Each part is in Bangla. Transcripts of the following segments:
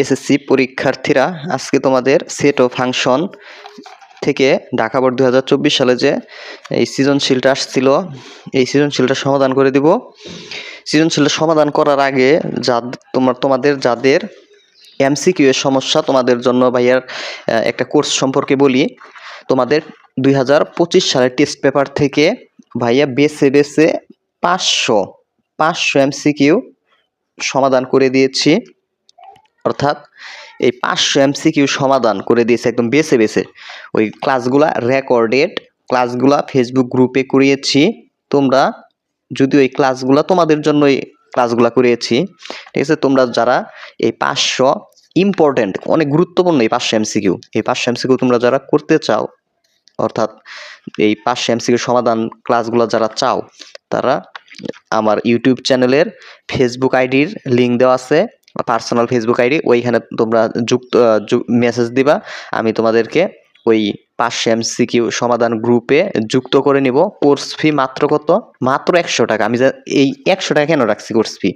এসএসসি পরীক্ষার্থীরা, আজকে তোমাদের সেট ও ফাংশন থেকে ঢাকা বোর্ড দু হাজার চব্বিশ সালে যে এই সৃজনশীলটা আসছিল, এই সৃজনশীলটা সমাধান করে দিব। সৃজনশীলটা সমাধান করার আগে যা তোমার, তোমাদের যাদের এমসিকিউ এর সমস্যা, তোমাদের জন্য ভাইয়ার একটা কোর্স সম্পর্কে বলি। তোমাদের দুই হাজার পঁচিশ সালের টেস্ট পেপার থেকে ভাইয়া বেছে বেছে পাঁচশো পাঁচশো এমসিকিউ সমাধান করে দিয়েছি। অর্থাৎ এই পাঁচশো এমসিকিউ সমাধান করে দিয়েছে একদম বেছে বেছে। ওই ক্লাসগুলা রেকর্ডেড ক্লাসগুলা ফেসবুক গ্রুপে করিয়েছি। তোমরা যদি ওই ক্লাসগুলা তোমাদের জন্যই ক্লাসগুলা করিয়েছি, ঠিক আছে? তোমরা যারা এই পাঁচশো ইম্পর্টেন্ট অনেক গুরুত্বপূর্ণ এই পাঁচশো এমসিকিউ এই পাঁচশো এমসিকিউ তোমরা যারা করতে চাও, অর্থাৎ এই পাঁচশো এমসিকিউ সমাধান ক্লাসগুলো যারা চাও, তারা আমার ইউটিউব চ্যানেলের ফেসবুক আইডির লিঙ্ক দেওয়া আছে। পার্সোনাল ফেসবুক আইডি ওইখানে তোমরা যুক্ত মেসেজ দিবা। আমি তোমাদেরকে ওই পাঁচশো এমসিকিউ সমাধান গ্রুপে যুক্ত করে নিব। কোর্স ফি মাত্র কত? মাত্র একশো টাকা। আমি এই একশো টাকা কেন রাখছি কোর্স ফি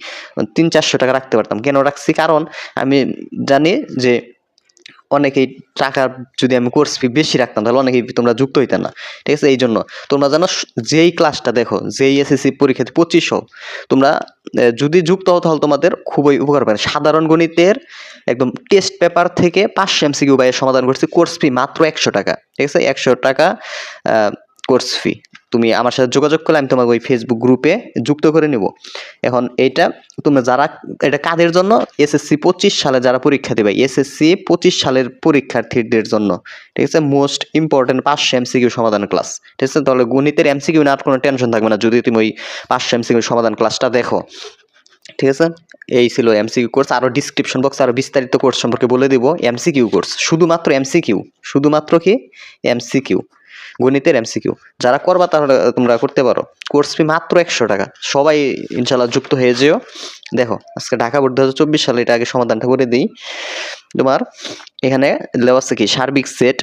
তিন চারশো টাকা রাখতে পারতাম। কেন রাখছি? কারণ আমি জানি যে অনেকেই টাকা যদি আমি কোর্স ফি বেশি রাখতাম, তাহলে অনেকেই তোমরা যুক্ত হইতে না। ঠিক আছে? এই জন্য তোমরা জানো যেই ক্লাসটা দেখো, যেই এসএসসি পরীক্ষাতে পঁচিশ হোক, তোমরা যদি যুক্ত হও তাহলে তোমাদের খুবই উপকার পাবে সাধারণ গণিতের একদম টেস্ট পেপার থেকে পাঁচশো এমসিকিউ বাইয়ের সমাধান করছি কোর্স ফি মাত্র একশো টাকা। ঠিক আছে? একশো টাকা কোর্স ফি তুমি আমার সাথে যোগাযোগ করলে আমি তোমাকে ওই ফেসবুক গ্রুপে যুক্ত করে নিব। এখন এইটা তোমরা যারা, এটা কাদের জন্য? এসএসসি পঁচিশ সালে যারা পরীক্ষা দেবে। এসএসসি পঁচিশ সালের পরীক্ষার্থীদের জন্য। ঠিক আছে? মোস্ট ইম্পর্টেন্ট পাঁচশো এমসিকিউ সমাধান ক্লাস ঠিক আছে? তাহলে গণিতের এমসিকিউ না কোনো টেনশন থাকবে না। যদি তুমি ওই পাঁচশো এমসিকিউ সমাধান ক্লাসটা দেখো। ঠিক আছে? এই ছিল এমসিকিউ কোর্স আরও ডিসক্রিপশন বক্সে আরও বিস্তারিত কোর্স সম্পর্কে বলে দিব। এমসিকিউ কোর্স শুধুমাত্র এমসিকিউ শুধুমাত্র কি? এমসিকিউ গণিতের এমসিকিউ যারা করবা তাহলে তোমরা করতে পারো। কোর্স ফি মাত্র একশো টাকা। সবাই ইনশাল্লাহ যুক্ত হয়ে যেও। দেখো, আজকে ঢাকা বোর্ড দু হাজার চব্বিশ সালে, এটা আগে সমাধানটা করে দিই। তোমার এখানে দেওয়া আছে কি? সার্বিক সেট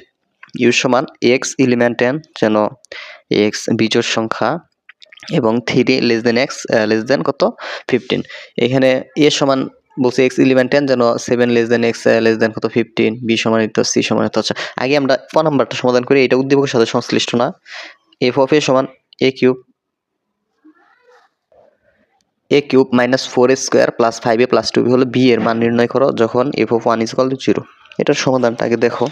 ইউ সমান এক্স ইলিমেন্ট টেন যেন এক্স বিজোড় সংখ্যা এবং three less than X less than কত? ফিফটিন এখানে এ সমান বলছে এক্স ইলেভেন টেন যেন seven less than X less than কত ফিফটিন বি সমান সমানিত সি সমানিত আচ্ছা আগে আমরা ক নাম্বারটা সমাধান করি, এটা উদ্দীপকের সাথে সংশ্লিষ্ট না। এফ অফ এ সমান A cube A cube minus four A square plus five A plus two B হলো বি এর মান নির্ণয় করো যখন F of one is to zero এটার সমাধানটা আগে দেখো।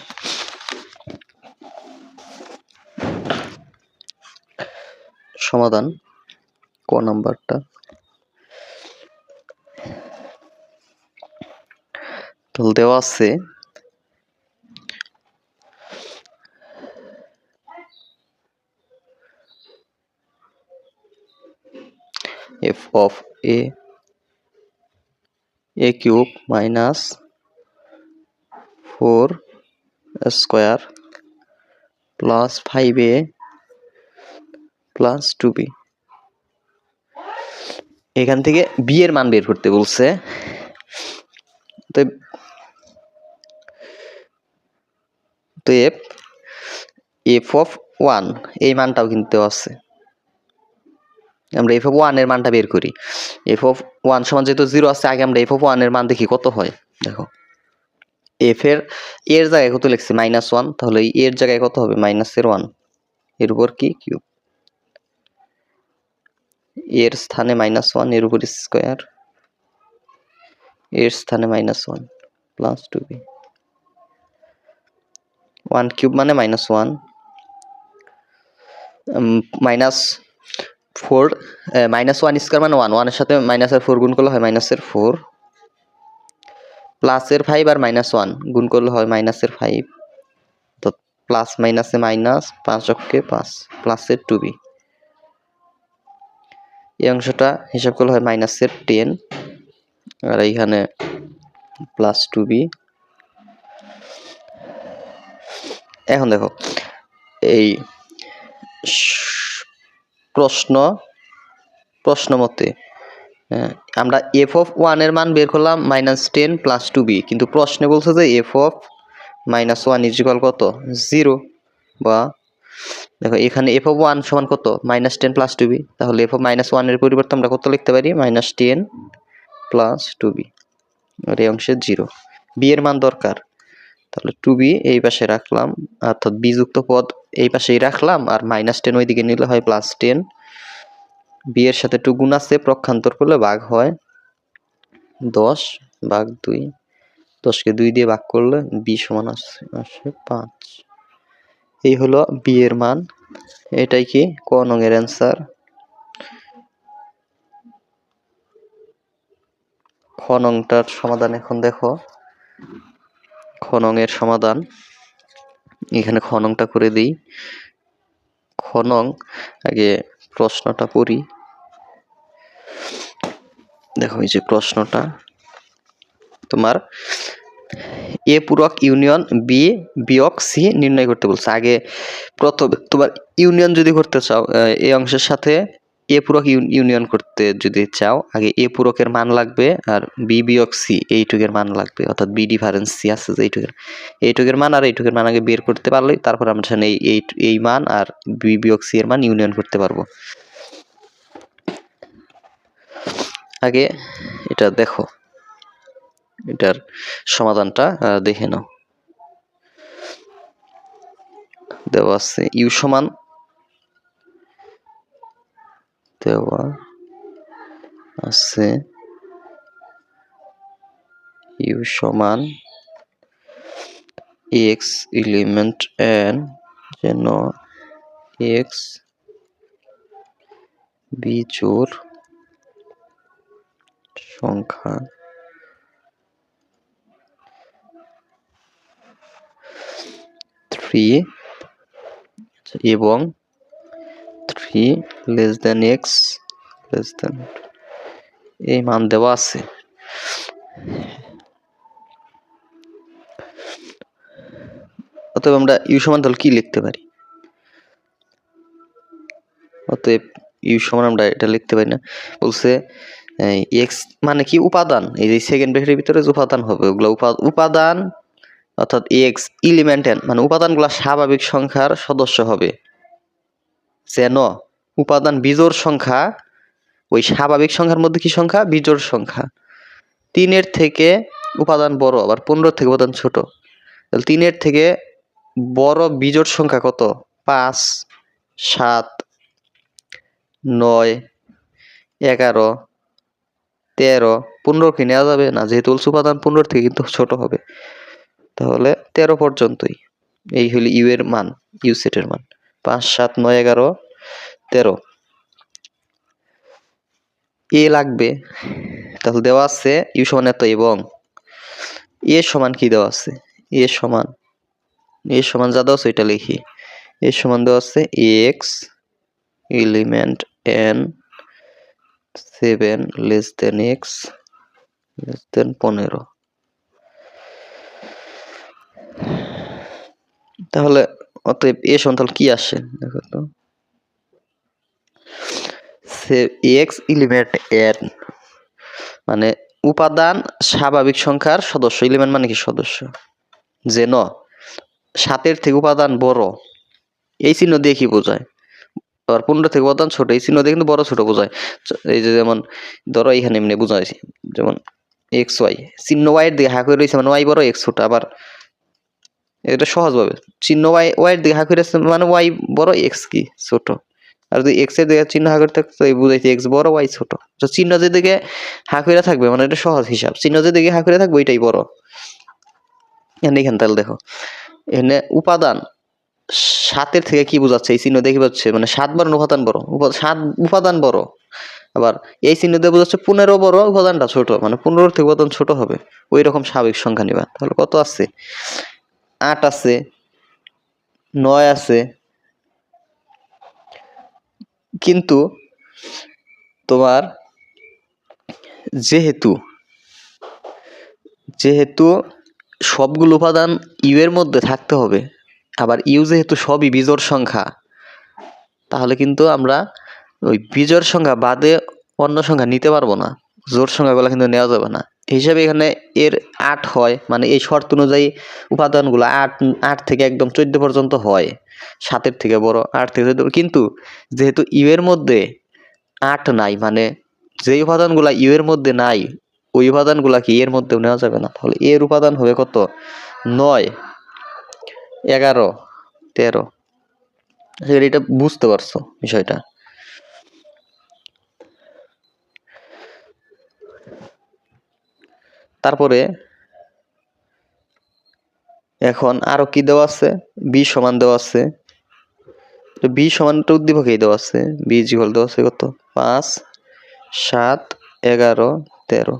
সমাধান, ক নাম্বারটা? তাহলে দেওয়া আছে। F of A A cube minus four square plus five A plus two B এখান থেকে বি এর মান বের করতে বলছে। তো তো এফ এফ অফ ওয়ান এই মানটাও কিন্তু আছে। আমরা এফ অফ ওয়ানের মানটা বের করি। এফ অফ ওয়ান সমান যেহেতু জিরো আছে, আগে আমরা এফ অফ ওয়ানের মান দেখি কত হয়। দেখো এফ এর এর জায়গায় কত লিখছি? মাইনাস ওয়ান তাহলে এর জায়গায় কত হবে? মাইনাসের ওয়ানের উপর কি? কিউব এর স্থানে মাইনাস ওয়ানের উপর স্কোয়ার এর স্থানে minus one plus two B one cube মানে minus one. Minus four minus one square মানে ওয়ান। ওয়ানের সাথে মাইনাসের ফোর গুণ করলে হয় মাইনাসের ফোর। প্লাসের ফাইভ আর মাইনাস ওয়ান গুণ করলে হয় মাইনাসের ফাইভ। তো প্লাস মাইনাসে মাইনাস পাঁচ অক্ষে পাঁচ, প্লাসের টু বি। এই অংশটা হিসাব করলে হয় মাইনাসের টেন। আর এইখানে প্লাস টু বি। এখন দেখো এই প্রশ্ন প্রশ্ন মতে আহ, আমরা এফ অফ ওয়ানের মান বের করলাম minus ten plus two B কিন্তু প্রশ্নে বলছে যে F of minus one equal কত? জিরো বা দেখো এখানে এফ অফ ওয়ান সমান কত? Minus ten plus two B তাহলে এফ অফ মাইনাস ওয়ানের পরিবর্তে আমরা কত লিখতে পারি? Minus ten plus two B আর এই অংশে জিরো বি এর মান দরকার। তাহলে টু বি এই পাশে রাখলাম। অর্থাৎ বিযুক্ত পদ এই পাশেই রাখলাম আর মাইনাস টেন ওইদিকে নিলে হয় প্লাস টেন বি এর সাথে টু গুণ আছে, প্রক্ষান্তর করলে ভাগ হয় দশ ভাগ দুই। দশকে দুই দিয়ে ভাগ করলে বি সমান আসে আসে পাঁচ। এই হলো বি এর মান। এটাই কি? ক নং অ্যান্সার খ নংটার সমাধান এখন দেখো। খ নং এর সমাধান। এখানে খ নংটা করে দিই। খ নং আগে প্রশ্নটা পড়ি। দেখো এই যে প্রশ্নটা। তোমার এ পূরক ইউনিয়ন বি বিয়োগ সি নির্ণয় করতে বলছে। আগে প্রথম তোমার ইউনিয়ন যদি করতে চাও এই অংশের সাথে এ পূরক ইউ- ইউনিয়ন করতে যদি চাও, আগে এ পূরকের মান লাগবে আর বি বিয়োগ সি এইটুকের মান লাগবে। অর্থাৎ বি ডিফারেন্স সি আছে যে এইটুকের এইটুকের মান আর এইটুকের মান আগে বের করতে পারলেই তারপর আমরা সেখানে এই এই মান আর বি বিয়োগ সি এর মান ইউনিয়ন করতে পারব। আগে এটা দেখো। এটার সমাধানটা দেখে নাও। দেওয়া আছে ইউ সমান দেওয়া আছে। ইউ সমান এক্স এলিমেন্ট এন যেন এক্স বিজোড় সংখ্যা। থ্রি এবং three less than X less than এই মান দেওয়া আছে। অতএব আমরা ইউ সমান তাহলে কি লিখতে পারি? অতএব ইউ সমান আমরা এটা লিখতে পারি না। বলছে এক্স মানে কি? উপাদান। এই যে সেকেন্ড ব্র্যাকেটের ভিতরে যে উপাদান হবে, ওগুলো উপা- উপাদান অর্থাৎ এক্স ইলিমেন্টেন মানে উপাদানগুলো স্বাভাবিক সংখ্যার সদস্য হবে। যেন উপাদান বিজোড় সংখ্যা, ওই স্বাভাবিক সংখ্যার মধ্যে কি সংখ্যা? বিজোড় সংখ্যা। তিনের থেকে উপাদান বড়, আবার পনেরো থেকে উপাদান ছোট। তাহলে তিনের থেকে বড় বিজোড় সংখ্যা কত? পাঁচ, সাত, নয়, এগারো, তেরো। পনেরো কি নেওয়া যাবে? না, যেহেতু উপাদান পনেরো থেকে কিন্তু ছোট হবে। তাহলে তেরো পর্যন্তই। এই হলো ইউ এর মান, ইউ সেটের মান। পাঁচ, সাত, নয়, এগারো, তেরো। এ লাগবে। তাহলে দেওয়া আছে ইউ সমান এত এবং এ সমান কি দেওয়া আছে? এ সমান এ সমান যা দেওয়া ওইটা লিখি। এ সমান দেওয়া আছে X element N seven less than X less than পনেরো। তাহলে অতএব এ সমান তাহলে কি আসে? দেখো তো। এক্স এলিমেন্ট এন মানে উপাদান স্বাভাবিক সংখ্যার সদস্য। এলিমেন্ট মানে কি সদস্য? যেন সাতের থেকে উপাদান বড়, এই চিহ্ন দিয়ে কি বোঝায়? আবার পনেরো থেকে উপাদান ছোট, এই চিহ্ন দিয়ে কিন্তু বড় ছোট বোঝায়। এই যে যেমন, ধরো এখানে এমনি বোঝাইছি যেমন এক্স ওয়াই চিহ্ন ওয়াইয়ের দিকে হাঁক হয়ে রয়েছে মানে ওয়াই বড় এক্স ছোট, আবার এটা সহজভাবে। চিহ্ন ওয়াই ওয়াইয়ের দিকে হয়ে রয়েছে মানে ওয়াই বড় এক্স কি? ছোট। আর যদি এক্সের দিকে চিহ্ন হাঁক করে থাকতো এই বুঝাইছে এক্স বড় ওয়াই ছোট। তো চিহ্ন যেদিকে হাঁক হয়ে থাকবে মানে এটা সহজ হিসাব। চিহ্ন যেদিকে হাঁক হয়ে থাকবে, ওইটাই বড়। এখানে এখানে তাহলে দেখো। এখানে উপাদান সাতের থেকে কি বোঝাচ্ছে? এই চিহ্ন দেখে পাচ্ছে মানে সাত বড় উপাদান বড়? সাত উপাদান বড়। আবার এই চিহ্ন দিয়ে বোঝাচ্ছে পনেরো বড়, উপাদানটা ছোট। মানে পনেরো থেকে উপাদান ছোট হবে। ওই রকম স্বাভাবিক সংখ্যা নিবা। তাহলে কত আছে আট আছে, নয় আছে। কিন্তু তোমার যেহেতু যেহেতু সবগুলো উপাদান ইউ এর মধ্যে থাকতে হবে, আবার ইউ যেহেতু সবই বিজোড় সংখ্যা, তাহলে কিন্তু আমরা ওই বিজোড় সংখ্যা বাদে অন্য সংখ্যা নিতে পারব না। জোর সংখ্যাগুলো কিন্তু নেওয়া যাবে না। হিসাবে এখানে এর আট হয় মানে এই শর্ত অনুযায়ী উপাদানগুলো আট আট থেকে একদম চোদ্দ পর্যন্ত হয়, সাতের থেকে বড়, আট থেকে চোদ্দ কিন্তু যেহেতু ইউ এর মধ্যে আট নাই মানে যেই উপাদানগুলো ইউ এর মধ্যে নাই, ওই উপাদানগুলা কি এর মধ্যেও নেওয়া যাবে না? তাহলে এর উপাদান হবে কত? নয়, এগারো, তেরো। এটা বুঝতে পারছ বিষয়টা। তারপরে এখন আরও কি দেওয়া আছে? বি সমান দেওয়া আছে। তো বি সমানটা উদ্দীপকেই দেওয়া আছে। বি জিগল দেওয়া আছে কত? পাঁচ, সাত, এগারো, তেরো।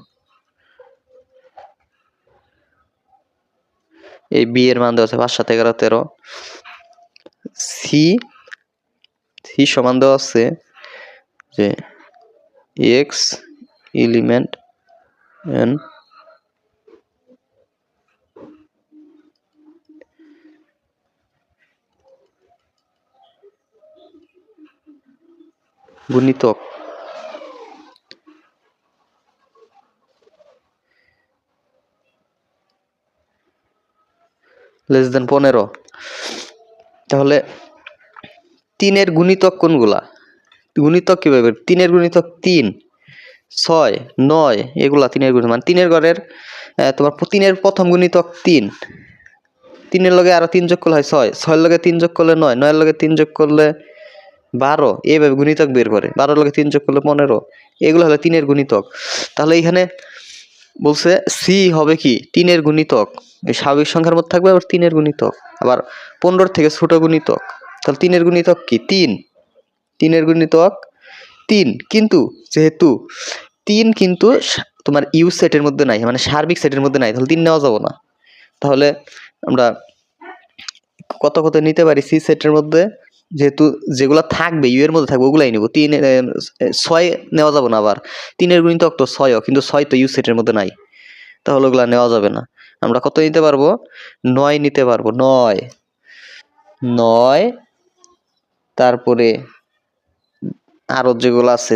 এই বি এর মান দেওয়া আছে পাঁচ, সাত, এগারো, তেরো। সি সি সমান দেওয়া আছে যে এক্স এলিমেন্ট এন গুণিতক লেস দেন পনেরো। তাহলে তিনের গুণিতক কোনগুলা? গুণিতক কীভাবে? তিনের গুণিতক তিন, ছয়, নয়, এগুলা তিনের গুণিতক। মানে তিনের ঘরের তোমার তিনের প্রথম গুণিতক তিন। তিনের লগে আরও তিন যোগ করলে হয় ছয়। ছয়ের লগে তিন যোগ করলে নয়। নয়ের লগে তিন যোগ করলে বারো এইভাবে গুণিতক বের করে। বারো লগে তিন যোগ করলে পনেরো, এগুলো হলো তিনের গুণিতক। তাহলে এখানে বলছে সি হবে কি? তিনের গুণিতক। এই স্বাভাবিক সংখ্যার মধ্যে থাকবে আবার তিনের গুণিতক। আবার পনেরোর থেকে ছোট গুণিতক। তাহলে তিনের গুণিতক কি? তিন। তিনের গুণিতক তিন। কিন্তু যেহেতু তিন কিন্তু তোমার ইউ সেটের মধ্যে নাই মানে সার্বিক সেটের মধ্যে নাই, তাহলে তিন নেওয়া যাব না। তাহলে আমরা কত কত নিতে পারি সি সেটের মধ্যে? যেহেতু যেগুলো থাকবে ইউ এর মধ্যে থাকবে, ওগুলাই নিব। তিন ছয় নেওয়া যাবে না আবার। তিনের গুণিতক তো ছয়ও, কিন্তু ছয় তো ইউ সেটের মধ্যে নাই। তাহলে ওগুলা নেওয়া যাবে না। আমরা কত নিতে পারব? নয় নিতে পারব, নয়। নয়, তারপরে আরও যেগুলো আছে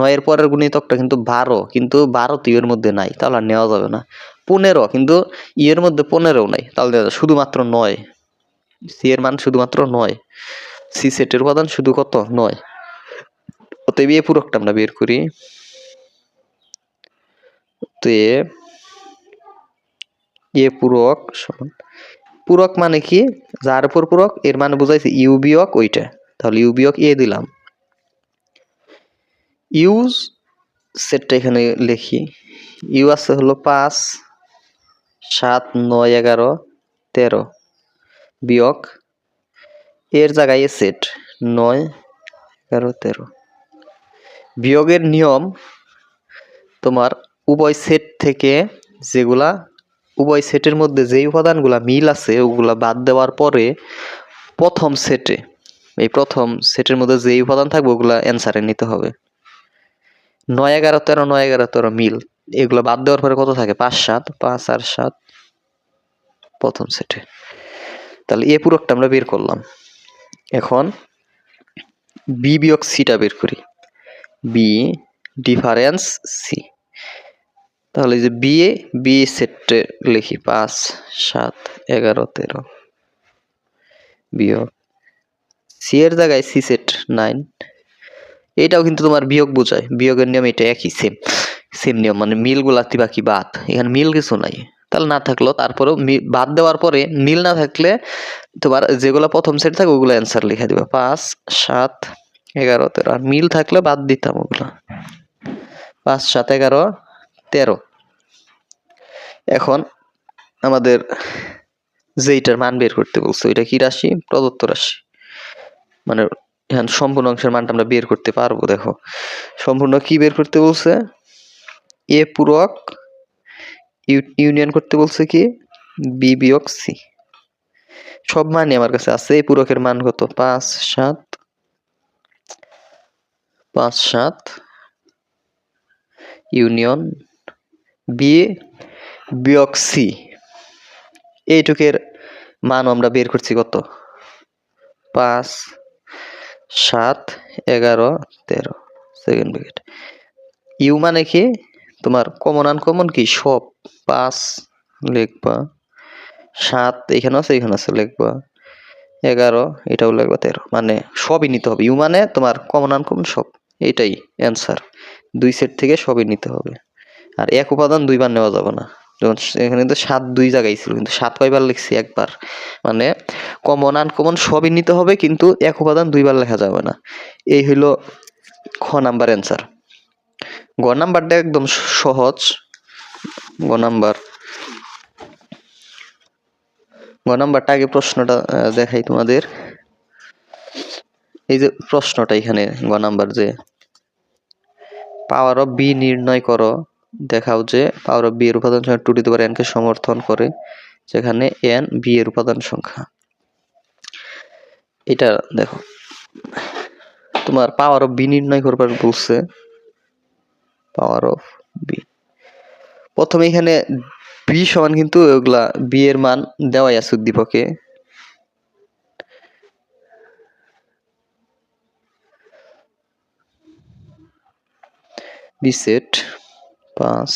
নয়ের পরের গুণিতকটা কিন্তু বারো কিন্তু বারো তো ইয়ের মধ্যে নাই, তাহলে আর নেওয়া যাবে না। পনেরো, কিন্তু ইয়ের মধ্যে পনেরো নাই, তাহলে শুধুমাত্র নয়। সি এর মান শুধুমাত্র নয়। সি সেটের উপাদান শুধু কত? নয়। অতএব এ পুরকটা আমরা বের করি। তো এ পূরক সমান পূরক মানে কি? যার উপর পূরক, এর মানে বুঝাইছে ইউ বিয়োগ ওইটা। তাহলে ইউ বিয়োগ এ দিলাম। ইউজ সেটটা এখানে লিখি। ইউ আছে হলো পাঁচ, সাত, নয়, এগারো, তেরো। বিয়োগ এর জায়গায় সেট নয়, এগারো, তেরো। বিয়োগের নিয়ম তোমার উভয় সেট থেকে যেগুলা, উভয় সেটের মধ্যে যেই উপাদানগুলা মিল আছে, ওগুলা বাদ দেওয়ার পরে প্রথম সেটে এই প্রথম সেটের মধ্যে যেই উপাদান থাকবে, ওগুলা অ্যান্সারে নিতে হবে। নয়, এগারো, তেরো, নয়, এগারো, তেরো মিল, এগুলো বাদ দেওয়ার পরে কত থাকে? পাঁচ, সাত, পাঁচ আর সাত প্রথম সেটে তাহলে এ পুরকটা আমরা বের করলাম। এখন বি বিয়োগ সিটা বের করি। বি ডিফারেন্স সি তাহলে যে বি এ বি সেটে লিখি পাঁচ, সাত, এগারো, তেরো। বিয়োগ সি এর জায়গায় সি সেট নাইন এটাও কিন্তু তোমার বিয়োগ বোঝায়। বিয়োগের নিয়ম এটা একই সেম সেম নিয়ম মানে মিল গুলাতি বাকি বাদ। এখানে মিল কিছু নাই। তাহলে না থাকল তারপরেও বাদ দেওয়ার পরে মিল না থাকলে তোমার যেগুলো প্রথম সেট থাকে ওগুলো অ্যান্সার লিখে দিবে। পাঁচ, সাত, এগারো, তেরো। আর মিল থাকলে বাদ দিতাম ওগুলো। পাঁচ, সাত, এগারো, তেরো। এখন আমাদের যেইটার মান বের করতে বলছে, ওইটা কি রাশি? প্রদত্ত রাশি। মানে এখানে সম্পূর্ণ অংশের মানটা আমরা বের করতে পারব, দেখো। সম্পূর্ণ কি বের করতে বলছে? এ পূরক ইউনিয়ন করতে বলছে কি? বি বিয়োগ সি সব মানই আমার কাছে আছে, এই পূরকের মান কত? পাঁচ, সাত পাঁচ, সাত, ইউনিয়ন বি বিয়োগ সি এইটুকের মান আমরা বের করছি কত? পাঁচ, সাত, এগারো, তেরো সেকেন্ড ইউ মানে কি? তোমার কমন আনকমন কি? সব। পাঁচ লিখবা। সাত এখানে আছে এখানে আছে লিখবা। এগারো, এটাও লিখবা তেরো। মানে সবই নিতে হবে। ইউ মানে তোমার কমন আনকমন সব। এটাই অ্যান্সার দুই সেট থেকে সবই নিতে হবে। আর এক উপাদান দুইবার নেওয়া যাবে না। যেমন এখানে তো সাত দুই জায়গায় ছিল, কিন্তু সাত কয়বার লিখছি? একবার। মানে কমন আনকমন সবই নিতে হবে, কিন্তু এক উপাদান দুইবার লেখা যাবে না। এই হইল খ নাম্বার অ্যান্সার গ নাম্বারটা একদম সহজ। গ নাম্বার। গ নাম্বারটা আগে প্রশ্নটা দেখাই তোমাদের। এই যে প্রশ্নটা এখানে, গ নাম্বার যে পাওয়ার অফ বি নির্ণয় করো। দেখাও যে পাওয়ার অফ বি এর উপাদান সংখ্যা two to the power N কে সমর্থন করে, যেখানে এন বি এর উপাদান সংখ্যা। এটা দেখো, তোমার পাওয়ার অফ বি নির্ণয় করবার বলছে পাওয়ার অফ বি প্রথমে এখানে বি সমান কিন্তু ওগুলা বি এর মান দেওয়াই আছে উদ্দীপকে। বি সেট, পাঁচ।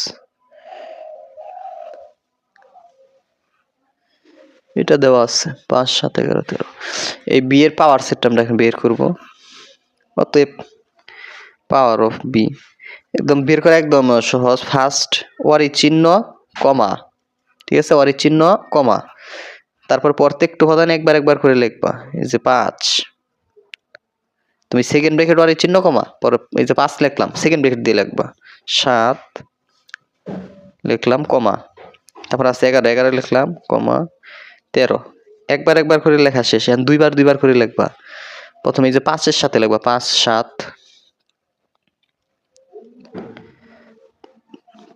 এটা দেওয়া আছে, পাঁচ, সাত, এগারো, তেরো। এই বি এর পাওয়ার সেটটা আমরা এখন বের করব। অতএব পাওয়ার অফ বি একদম বের করা একদম সহজ ফার্স্ট ওয়ারি চিহ্ন কমা। ঠিক আছে? ওয়ারি চিহ্ন কমা। তারপর প্রত্যেকটা উপাদান একবার একবার করে লিখবা। এই যে পাঁচ। তুমি সেকেন্ড ব্রেকেট ওয়ারি চিহ্ন কমা? পরে এই যে পাঁচ লিখলাম সেকেন্ড ব্রেকেট দিয়ে লিখবা। সাত লিখলাম, কমা। তারপর আছে এগারো এগারো লিখলাম, কমা। তেরো। একবার একবার করে লেখা শেষ। দুইবার দুইবার করে লিখবা। প্রথমে এই যে পাঁচের সাথে লিখবা, পাঁচ, সাত।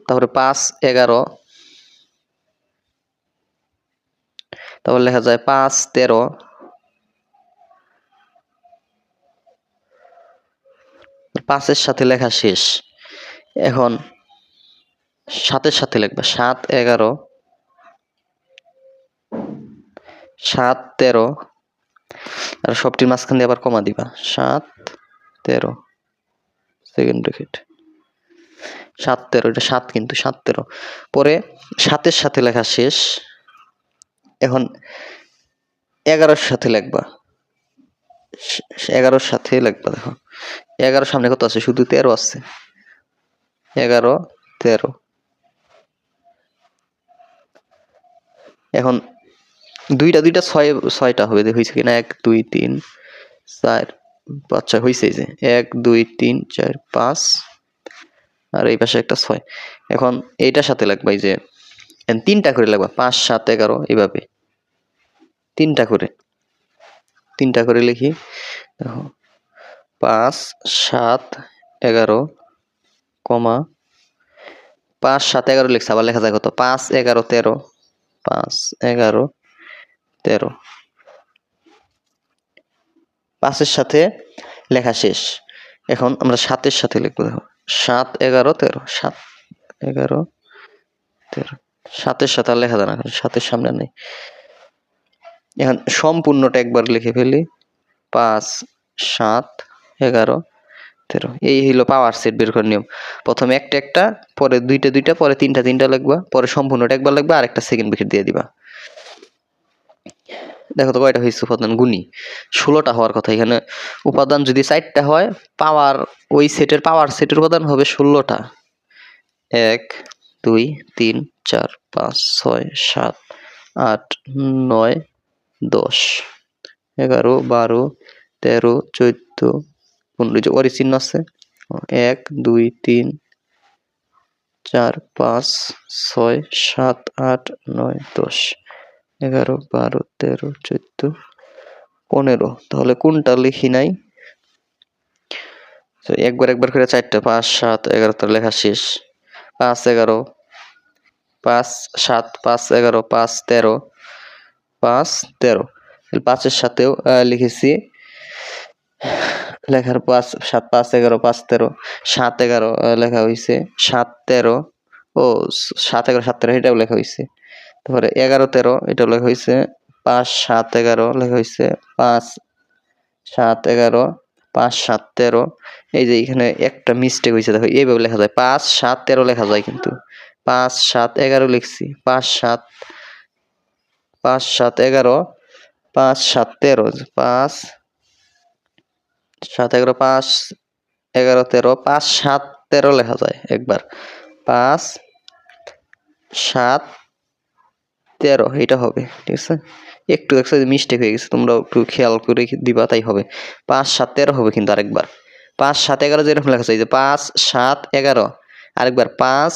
তারপরে পাঁচ, এগারো। তারপর লেখা যায় পাঁচ, তেরো। পাঁচের সাথে লেখা শেষ। এখন সাতের সাথে লিখবা, সাত, এগারো। সাত, তেরো। আর সবটির মাঝখান দিয়ে আবার কমা দিবা। সাত, তেরো। সেকেন্ড ব্রেকেট সাত তেরো এটা সাত কিন্তু সাত তেরো পরে সাতের সাথে লেখা শেষ। এখন এগারোর সাথে লেখবা। এগারোর সাথে লেখবা, দেখো। এগারোর সামনে কত আছে? শুধু তেরো আছে। এগারো, তেরো। এখন দুইটা দুইটা ছয়, ছয়টা হবে হয়েছে কিনা? এক, দুই, তিন, চার, পাঁচ, ছয় হয়েছে যে। এক, দুই, তিন, চার, পাঁচ আর এই পাশে একটা ছয়। এখন এইটার সাথে লাগবে এই যে তিনটা করে লাগবে, পাঁচ, সাত, এগারো, এইভাবে। তিনটা করে। তিনটা করে লিখি। দেখো, পাঁচ, সাত, এগারো, কমা, পাঁচ, সাত, এগারো লিখছে, আবার লেখা যায় কত? পাঁচ, এগারো, তেরো। পাঁচ, এগারো, তেরো। পাঁচের সাথে লেখা শেষ। এখন আমরা সাতের সাথে লিখব, দেখো। সাত এগারো তেরো, সাত এগারো তেরো। সাতের সাথে আর লেখা যায় না সাতের সামনে নেই। এখন সম্পূর্ণটা একবার লিখে ফেলি। পাঁচ, সাত, এগারো, তেরো। এই হইল পাওয়ার সেট বের করার নিয়ম। প্রথমে একটা একটা, পরে দুইটা দুইটা, পরে তিনটা তিনটা লিখবা। পরে সম্পূর্ণটা একবার লিখবা আর একটা সেকেন্ড ব্রেকেট দিয়ে দিবা। দেখো তো কয়টা হয়েছে উপাদান? গুণী। ষোলোটা হওয়ার কথা। এখানে উপাদান যদি চারটা হয়, পাওয়ার ওই সেটের পাওয়ার সেটের উপাদান হবে ষোলোটা। এক, দুই, তিন, চার, পাঁচ, ছয়, সাত, আট, নয়, দশ, এগারো, বারো, তেরো, চোদ্দ, পনেরো। যে ওরই চিহ্ন আছে। এক, দুই, তিন, চার, পাঁচ, ছয়, সাত, আট, নয়, দশ। এগারো, বারো, তেরো, চোদ্দ, পনেরো। তাহলে কোনটা লিখি নাই? একবার একবার করে চারটা। পাঁচ, সাত, এগারো তো লেখা শেষ। পাঁচ, এগারো। পাঁচ, সাত, পাঁচ, এগারো, পাঁচ, তেরো পাঁচ, তেরো। পাঁচের সাথেও লিখেছি। লেখার পাঁচ, সাত, পাঁচ, এগারো, পাঁচ, তেরো, সাত, এগারো লেখা হয়েছে সাত, তেরো, ও, সাত, এগারো, সাত, তেরো, এটাও লেখা হয়েছে তারপরে এগারো তেরো এটাও লেখা হয়েছে পাঁচ সাত এগারো লেখা হয়েছে পাঁচ সাত এগারো পাঁচ সাত তেরো এই যে এখানে একটা মিস্টেক হয়েছে দেখো এইভাবে লেখা যায় পাঁচ সাত তেরো লেখা যায় কিন্তু পাঁচ সাত এগারো লিখছি পাঁচ সাত পাঁচ সাত এগারো পাঁচ সাত তেরো পাঁচ সাত এগারো পাঁচ এগারো তেরো পাঁচ সাত তেরো লেখা যায় একবার পাঁচ সাত তেরো এটা হবে, ঠিক আছে? একটু দেখছ মিস্টেক হয়ে গেছে তোমরা একটু খেয়াল করে দিবা, তাই হবে। পাঁচ, সাত, তেরো হবে কিন্তু আরেকবার। পাঁচ, সাত, এগারো যেরকম লেখা এই যে পাঁচ, সাত, এগারো, আরেকবার পাঁচ,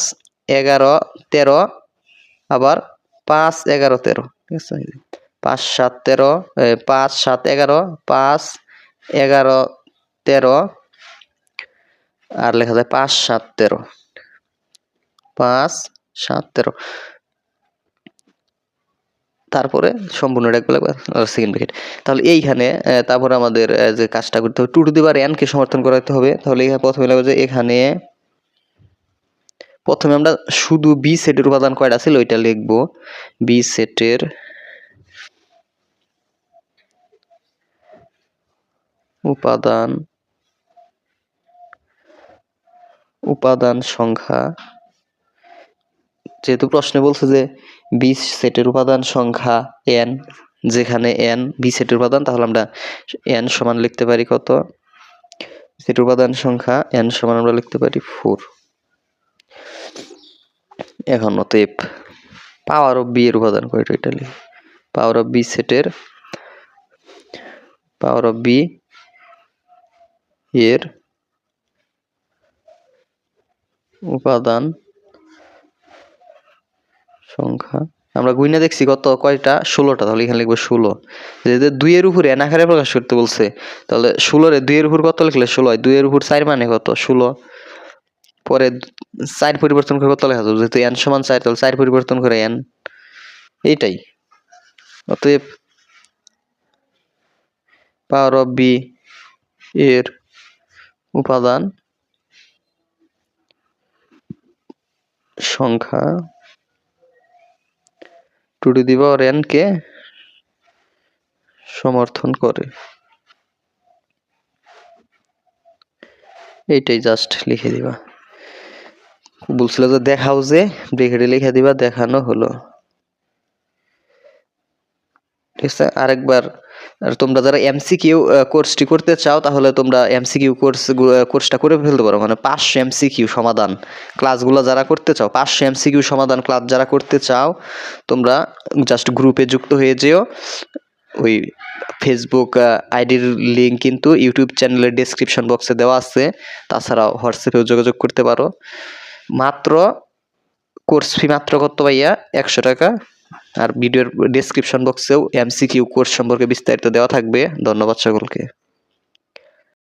এগারো, তেরো, আবার পাঁচ, এগারো, তেরো, ঠিক আছে? পাঁচ, সাত, তেরো পাঁচ, সাত, এগারো, পাঁচ, এগারো, তেরো, আর লেখা যায় পাঁচ, সাত, তেরো, পাঁচ, সাত, তেরো। তারপরে সম্পূর্ণ একবার একবার সেকেন্ড ব্র্যাকেট তাহলে এইখানে তারপরে আমাদের যে কাজটা করতে হবে টু টু দিবার কে সমর্থন করাতে হবে, তাহলে এখানে প্রথমে লাগবে যে এখানে প্রথমে আমরা শুধু বি সেটের উপাদান কয়টা ছিল, ওইটা লিখব। বি সেটের উপাদান উপাদান সংখ্যা, যেহেতু প্রশ্নে বলছে যে বি সেটের উপাদান সংখ্যা এন যেখানে এন বি সেটের উপাদান, তাহলে আমরা এন সমান লিখতে পারি কত? সেটের উপাদান সংখ্যা এন সমান আমরা লিখতে পারি ফোর এখন অতএব পাওয়ার অফ বি এর উপাদান কয়টা এটা লিখি? পাওয়ার অফ বি সেটের পাওয়ার অফ বি এর উপাদান সংখ্যা। আমরা গুইনা দেখছি কত কয়টা? ষোলোটা, তাহলে এখানে লিখব ষোলো। যেহেতু দুইয়ের উপরে এন আকারে প্রকাশ করতে বলছে, তাহলে ষোলোরে দুইয়ের উপর কত লিখলে ষোলো? হয় দুইয়ের উপর চার মানে কত? ষোলো। পরে চার পরিবর্তন করে কত লেখা যেহেতু এন সমান চার, তাহলে চার পরিবর্তন করে এন। এইটাই। অতএব পাওয়ার অফ বি এর উপাদান সংখ্যা টু টু দি পাওয়ার এনকে সমর্থন করে। এইটাই জাস্ট লিখে দিবা। বলছিল যে দেখাও যে, ব্রেকেটে লিখে দিবা, দেখানো হলো। ঠিক আছে? আরেকবার, আর তোমরা যারা এমসিকিউ কোর্সটি করতে চাও, তাহলে তোমরা এমসিকিউ কোর্স কোর্সটা করে ফেলতে পারো। মানে পাঁচশো এমসিকিউ সমাধান ক্লাসগুলো যারা করতে চাও, পাঁচশো এমসিকিউ সমাধান ক্লাস যারা করতে চাও, তোমরা জাস্ট গ্রুপে যুক্ত হয়ে যেও। ওই ফেসবুক আইডির লিঙ্ক কিন্তু ইউটিউব চ্যানেলের ডেসক্রিপশন বক্সে দেওয়া আছে। তাছাড়াও হোয়াটসঅ্যাপেও যোগাযোগ করতে পারো। মাত্র কোর্স ফি মাত্র কত ভাইয়া? একশো টাকা। আর ভিডিওর ডেসক্রিপশন বক্সেও এমসিকিউ কোর্স সম্পর্কে বিস্তারিত দেওয়া থাকবে। ধন্যবাদ সকলকে।